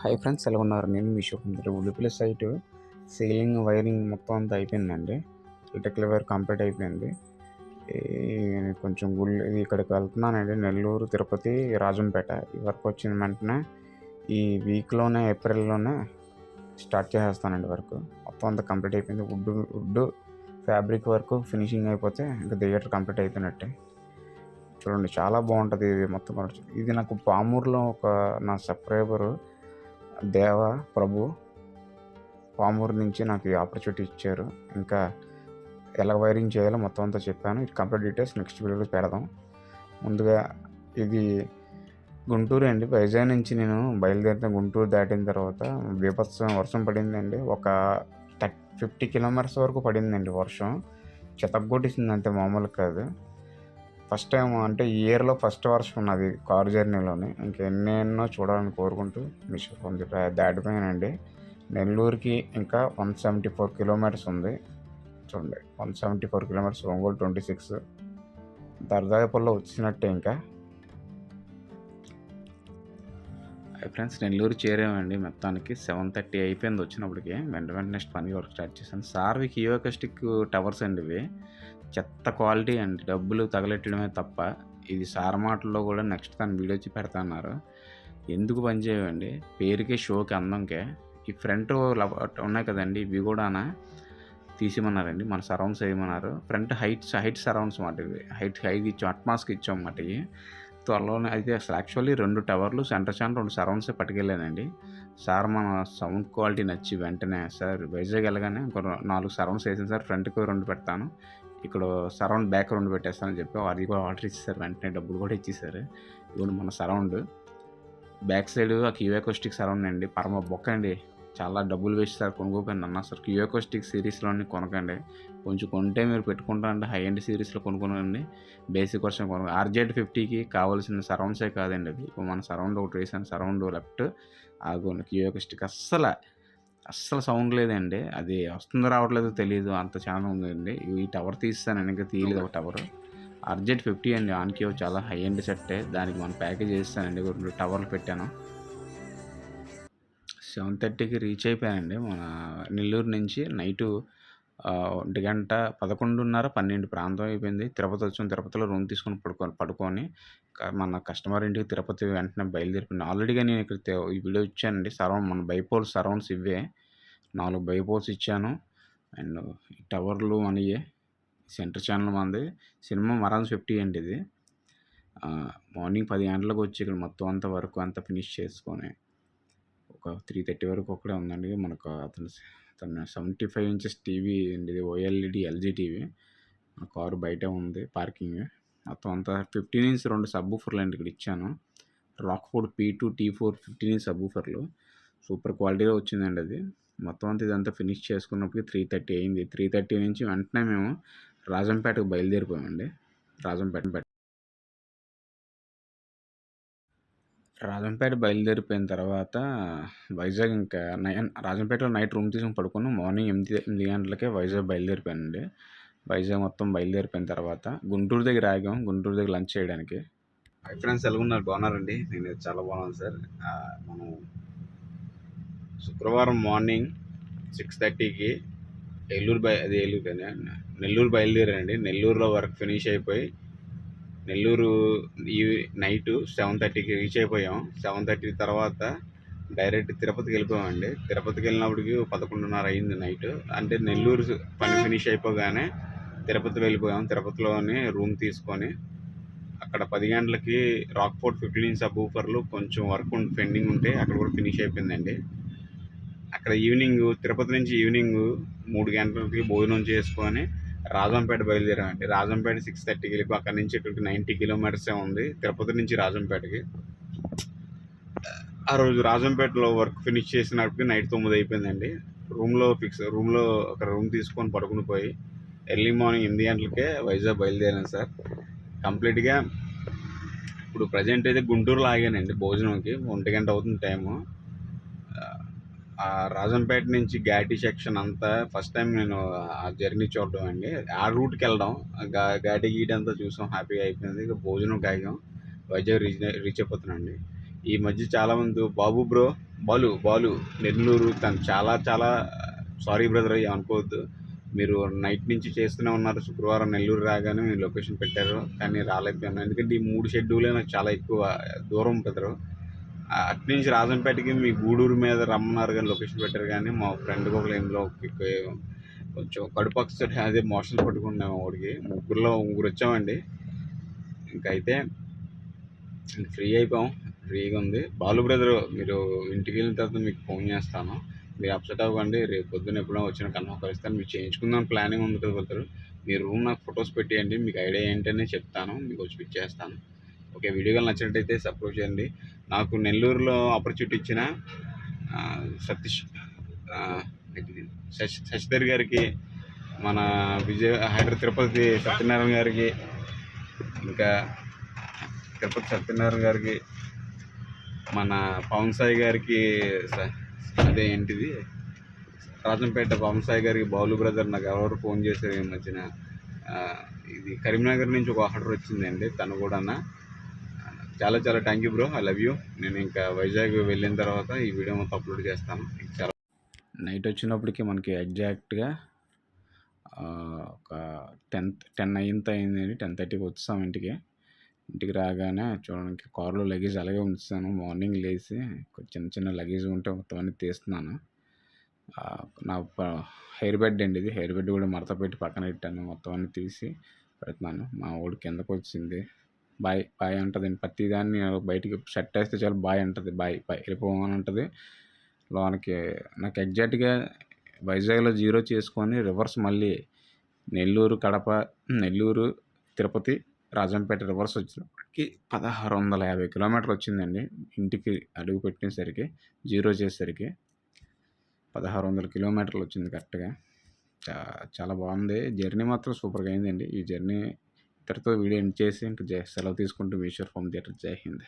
Hi friends ఎలా ఉన్నారు? నేను మీ శుభంద్ర ఉడిపిల సైట్. సీలింగ్ వైరింగ్ మొత్తం అంతా అయిపోయిందండి. ఎలక్ట్రికల్ వైర్ కంప్లీట్ అయిపోయింది. ఈ కొంచెం గుళ్ళు ఇది ఇక్కడికి వెళ్తున్నానండి. నెల్లూరు తిరుపతి రాజంపేట. ఈ వర్క్ వచ్చిన వెంటనే ఈ వీక్లోనే ఏప్రిల్లోనే స్టార్ట్ చేసేస్తానండి వర్క్. మొత్తం అంతా కంప్లీట్ అయిపోయింది. Wood wood fabric work finishing అయిపోతే ఇంకా థియేటర్ కంప్లీట్ అయిపోయినట్టే. చూడండి చాలా బాగుంటుంది ఇది మొత్తం ఇది నాకు పామూరులో ఒక నా సబ్స్క్రైబరు దేవ ప్రభు పామూరు నుంచి నాకు ఈ ఆపర్చునిటీ ఇచ్చారు. ఇంకా ఎలా వైరింగ్ చేయాలో మొత్తం అంతా చెప్పాను. ఇది కంప్లీట్ డీటెయిల్స్ నెక్స్ట్ వీడియోలో పెడదాం. ముందుగా ఇది గుంటూరు అండి. వైజాగ్ నుంచి నేను బయలుదేరిన గుంటూరు దాటిన తర్వాత బీభత్సం వర్షం పడిందండి. ఒక థర్టీ ఫిఫ్టీ కిలోమీటర్స్ వరకు పడిందండి వర్షం. చెతగ్గొట్టేసింది అంతే మామూలు కాదు. ఫస్ట్ టైం అంటే ఈ ఇయర్లో ఫస్ట్ వర్షం ఉన్నది కారు జర్నీలోని. ఇంకెన్నెన్నో చూడాలని కోరుకుంటూ మీ శుభం దాటిపోయానండి నెల్లూరుకి ఇంకా వన్ సెవెంటీ ఫోర్ కిలోమీటర్స్ ఉంది. చూడండి one seventy four kilometres Ongole twenty six. దర్దాపల్లో వచ్చినట్టే ఇంకా. ఫ్రెండ్స్ నెల్లూరు చేరామండి. మొత్తానికి సెవెన్ థర్టీ అయిపోయింది వచ్చినప్పటికి. వెంట వెంటనే నెక్స్ట్ పని వర్క్ స్టార్ట్ చేశాను. సార్వి కియోకస్టిక్ టవర్స్ అండి ఇవి. చెత్త క్వాలిటీ అండి. డబ్బులు తగలెట్టడమే తప్ప. ఇది సార్ మాటల్లో కూడా నెక్స్ట్ తను వీడియో వచ్చి పెడతా అన్నారు ఎందుకు పనిచేయవండి పేరుకే షోకి అందంకే. ఈ ఫ్రంట్ ఉన్నాయి కదండి ఇవి కూడానా? తీసిమన్నారండి. మన సరౌండ్స్ వేయమన్నారు. ఫ్రంట్ హైట్స్ హైట్ సరౌండ్స్ మాట ఇవి. హైట్ హైట్ ఇచ్చాం అట్మాస్కి ఇచ్చాం మాట ఇవి. త్వరలోనే అయితే అసలు యాక్చువల్లీ రెండు టవర్లు సెంటర్ సెంటర్ రెండు సరౌండ్స్ పట్టుకెళ్ళానండి. సార్ మన సౌండ్ క్వాలిటీ నచ్చి వెంటనే సార్ వైజాగ్ వెళ్ళగానే ఇంకో నాలుగు సరౌండ్స్ వేసాను సార్ ఫ్రంట్కి రెండు పెడతాను. ఇక్కడ సరౌండ్ బ్యాక్ రెండు పెట్టేస్తానని చెప్పి అది కూడా ఆర్డర్ ఇచ్చేసారు వెంటనే డబ్బులు కూడా ఇచ్చేసారు. ఇవ్వండి మన సరౌండ్. బ్యాక్ సైడ్ ఆ క్యూఎకోస్టిక్ సరౌండ్ అండి పరమ బొక్క అండి. చాలా డబ్బులు వేసి సార్ కొనుక్కోకండి అన్న. సార్ క్యూఎకోస్టిక్ సిరీస్లోని కొనకండి. కొంచెం కొంటే మీరు పెట్టుకుంటా అంటే హై ఎండ్ సిరీస్లో కొనుక్కోనండి. బేసిక్ వర్షన్ కొనుక్కో ఆర్జెడ్ ఫిఫ్టీకి కావాల్సిన సరౌండ్సే కాదండి అది. ఇప్పుడు మన సరౌండ్ ఒకటి వేసాను సరౌండ్ లెఫ్ట్ ఆగోండి క్యూఎకోస్టిక్ అస్సలు అస్సలు సౌండ్ లేదండి. అది వస్తుందో రావట్లేదో తెలియదు అంత చాలా ఉందండి. ఈ టవర్ తీస్తాను ఇంకా తీయలేదు ఒక టవర్ అర్జెంట్ ఫిఫ్టీ అండి. ఆన్కియో చాలా హై ఎండ్ సెట్టే దానికి మనం ప్యాకేజ్ చేస్తానండి రెండు టవర్లు పెట్టాను. సెవెన్ థర్టీకి రీచ్ అయిపోయానండి. మన నెల్లూరు నుంచి నైటు ఒంటి గంట పదకొండున్నర పన్నెండు ప్రాంతం అయిపోయింది. తిరుపతి వచ్చాం. తిరుపతిలో రూమ్ తీసుకొని పడుకొని పడుకొని మన కస్టమర్ ఇంటికి తిరుపతి వెంటనే బయలుదేరిపోయింది. ఆల్రెడీగా నేను ఇక్కడ ఈ వీడియో ఇచ్చానండి. సరౌండ్ మన బైపోల్స్ సరౌండ్స్ ఇవే నాలుగు బైపోల్స్ ఇచ్చాను. అండ్ టవర్లు మనయే. సెంటర్ ఛానల్ మనది. సినిమా మరాన్స్ ఫిఫ్టీ అండి ఇది. మార్నింగ్ పది గంటలకు వచ్చి ఇక్కడ మొత్తం అంత వరకు అంతా ఫినిష్ చేసుకొని ఒక త్రీ థర్టీ వరకు ఒక్కడే ఉందండి. మనకు అతను తన సెవెంటీ ఫైవ్ ఇంచెస్ టీవీ అండి. ఇది ఓఎల్ఈడి ఎల్జీ టీవీ. ఆ కారు బయటే ఉంది పార్కింగ్. మొత్తం అంతా ఫిఫ్టీన్ ఇంచ్ రెండు సబ్ ఊఫర్లు అండి ఇక్కడ ఇచ్చాను. Rockford P two T four fifteen inch sub ఊఫర్లు సూపర్ క్వాలిటీగా వచ్చిందండి అది. మొత్తం అంతా ఇదంతా ఫినిష్ చేసుకున్నప్పటికి త్రీ థర్టీ అయింది. త్రీ థర్టీ నుంచి వెంటనే మేము రాజంపేటకు బయలుదేరిపోయామండి. రాజంపేట రాజంపేట బయలుదేరిపోయిన తర్వాత వైజాగ్ ఇంకా నైన్ రాజంపేటలో నైట్ రూమ్ తీసుకుని పడుకున్నాం. మార్నింగ్ ఎనిమిది ఎనిమిది గంటలకే వైజాగ్ బయలుదేరిపోయానండి. వైజాగ్ మొత్తం బయలుదేరిపోయిన తర్వాత గుంటూరు దగ్గర ఆగాం. గుంటూరు దగ్గర లంచ్ చేయడానికి. హై ఫ్రెండ్స్ ఎలా ఉన్నారు బాగున్నారండి? నేను చాలా బాగున్నాను సార్. మనం శుక్రవారం మార్నింగ్ సిక్స్ థర్టీకి ఏలూరు బయ అది ఏలూరు నెల్లూరు బయలుదేరండి నెల్లూరులో వర్క్ ఫినిష్ అయిపోయి నెల్లూరు ఈ నైటు సెవెన్ థర్టీకి రీచ్ అయిపోయాం. సెవెన్ థర్టీ తర్వాత డైరెక్ట్ తిరుపతికి వెళ్ళిపోయామండి. తిరుపతికి వెళ్ళినప్పటికి పదకొండున్నర అయింది నైట్. అంటే నెల్లూరు పని ఫినిష్ అయిపోగానే తిరుపతి వెళ్ళిపోయాం. తిరుపతిలోని రూమ్ తీసుకొని అక్కడ పది గంటలకి రాక్ఫోర్ట్ ఫిఫ్టీన్ సబ్ ఊఫర్లు కొంచెం వర్క్ పెండింగ్ ఉంటే అక్కడ కూడా ఫినిష్ అయిపోయిందండి. అక్కడ ఈవినింగ్ తిరుపతి నుంచి ఈవినింగ్ మూడు గంటలకి భోజనం చేసుకొని రాజంపేట బయలుదేరామండి. రాజంపేట సిక్స్ థర్టీకి వెళ్ళి అక్కడ నుంచి ఇక్కడికి నైంటీ కిలోమీటర్సే ఉంది. తిరుపతి నుంచి రాజంపేటకి. ఆ రోజు రాజంపేటలో వర్క్ ఫినిష్ చేసినప్పటికి నైట్ తొమ్మిది అయిపోయిందండి. రూమ్లో ఫిక్స్ రూమ్లో ఒక రూమ్ తీసుకొని పడుకుని పోయి ఎర్లీ మార్నింగ్ ఎనిమిది గంటలకే వైజాగ్ బయలుదేరాను సార్. కంప్లీట్గా ఇప్పుడు ప్రజెంట్ అయితే గుంటూరులో ఆగానండి భోజనంకి. ఒంటి గంట అవుతుంది టైము. ఆ రాజంపేట నుంచి ఘాటీ సెక్షన్ అంతా ఫస్ట్ టైం నేను ఆ జర్నీ చూడడం అండి. ఆ రూట్కి వెళ్ళడం. ఘా ఘాటీ గీటి అంతా చూసాం హ్యాపీగా అయిపోయింది. భోజనం కాగాం వైజాగ్ రీచ్ రీచ్ అయిపోతున్నాండి ఈ మధ్య చాలామంది బాబు బ్రో బాలు బాలు నెల్లూరు తను చాలా చాలా సారీ బ్రదర్ అనుకోవద్దు. మీరు నైట్ నుంచి చేస్తూనే ఉన్నారు. శుక్రవారం నెల్లూరు రాగానే మీరు లొకేషన్ పెట్టారు. కానీ రాలేకపోయాను. ఎందుకంటే ఈ మూడు షెడ్యూలే నాకు చాలా ఎక్కువ దూరం పెద్దరు అటు నుంచి రాజంపేటకి మీ గూడూరు మీద రమ్మన్నారు కానీ లొకేషన్ పెట్టారు కానీ మా ఫ్రెండ్కి ఒక లైన్లో కొంచెం కడుపక్స్ అదే మోషన్ పట్టుకున్నాం వాడికి. ముగ్గురులో ముగ్గురు వచ్చామండి. ఇంకైతే ఫ్రీ అయిపోయాం. ఫ్రీగా ఉంది. బాలు బ్రదర్ మీరు ఇంటికి వెళ్ళిన తర్వాత మీకు ఫోన్ చేస్తాను. మీరు అప్సెట్ అవ్వండి రేపు పొద్దున్న ఎప్పుడో వచ్చిన కన్ఫర్మ్ కలుస్తాను మీరు చేయించుకుందాం ప్లానింగ్ ఉంది కదా బ్రదర్. మీరు రూమ్ నాకు ఫొటోస్ పెట్టేయండి. మీకు ఐడియా ఏంటనే చెప్తాను. మీకు వచ్చి పిచ్చేస్తాను ఓకే వీడియో నచ్చినట్టయితే సపోర్ట్ చేయండి. నాకు నెల్లూరులో ఆపర్చునిటీ ఇచ్చిన సతీష్ శశి శశిధర్ గారికి మన విజయ హైదరాబాద్ తిరుపతి సత్యనారాయణ గారికి ఇంకా తిరుపతి సత్యనారాయణ గారికి మన పవన్ సాయి గారికి అదే ఏంటిది? రాజంపేట పవన్ సాయి గారికి బాలు బ్రదర్ నాకు ఎవరు ఫోన్ చేశారు ఈ మధ్యన ఇది కరీంనగర్ నుంచి ఒక ఆర్డర్ వచ్చిందండి తను కూడా చాలా చాలా thank you bro I love you నేను ఇంకా వైజాగ్ వెళ్ళిన తర్వాత ఈ వీడియో మొత్తం అప్లోడ్ చేస్తాను. చాలా నైట్ వచ్చినప్పటికి మనకి ఎగ్జాక్ట్గా ఒక టెన్త్ టెన్ అయ్యింత అయిందండి టెన్ థర్టీకి వచ్చేసాం ఇంటికి. ఇంటికి రాగానే చూడడానికి కారులో లగేజ్ అలాగే ఉంచుతాను. మార్నింగ్ లేచి చిన్న చిన్న లగేజ్ ఉంటే మొత్తం అన్ని తీస్తున్నాను. నా హెయిర్ బెడ్ అండి ఇది. హెయిర్ బెడ్ కూడా మడత పెట్టి పక్కన పెట్టాను. మొత్తం అన్ని తీసి పెడుతున్నాను. మా ఊడు కిందకు వచ్చింది. బాయ్ బాయ్ అంటుంది. ప్రతి దాన్ని బయటికి షర్ట్ వేస్తే చాలా బాయ్ అంటుంది. బాయ్ బాయ్ వెళ్ళిపోమని అంటుంది. లోనికి నాకు ఎగ్జాక్ట్గా వైజాగ్లో జీరో చేసుకొని రివర్స్ మళ్ళీ నెల్లూరు కడప నెల్లూరు తిరుపతి రాజంపేట రివర్స్ వచ్చినప్పటికి పదహారు వందల యాభై కిలోమీటర్లు వచ్చిందండి. ఇంటికి అడుగు పెట్టేసరికి జీరో చేసేసరికి పదహారు వందల కిలోమీటర్లు వచ్చింది కరెక్ట్గా. చాలా బాగుంది. జర్నీ మాత్రం సూపర్గా అయిందండి. ఈ జర్నీ ఇద్దరితో వీడియో ఎండ్ చేసి ఇంకా సెలవు తీసుకుంటూ మీషోర్ హోమ్ థియేటర్ జై హింద్.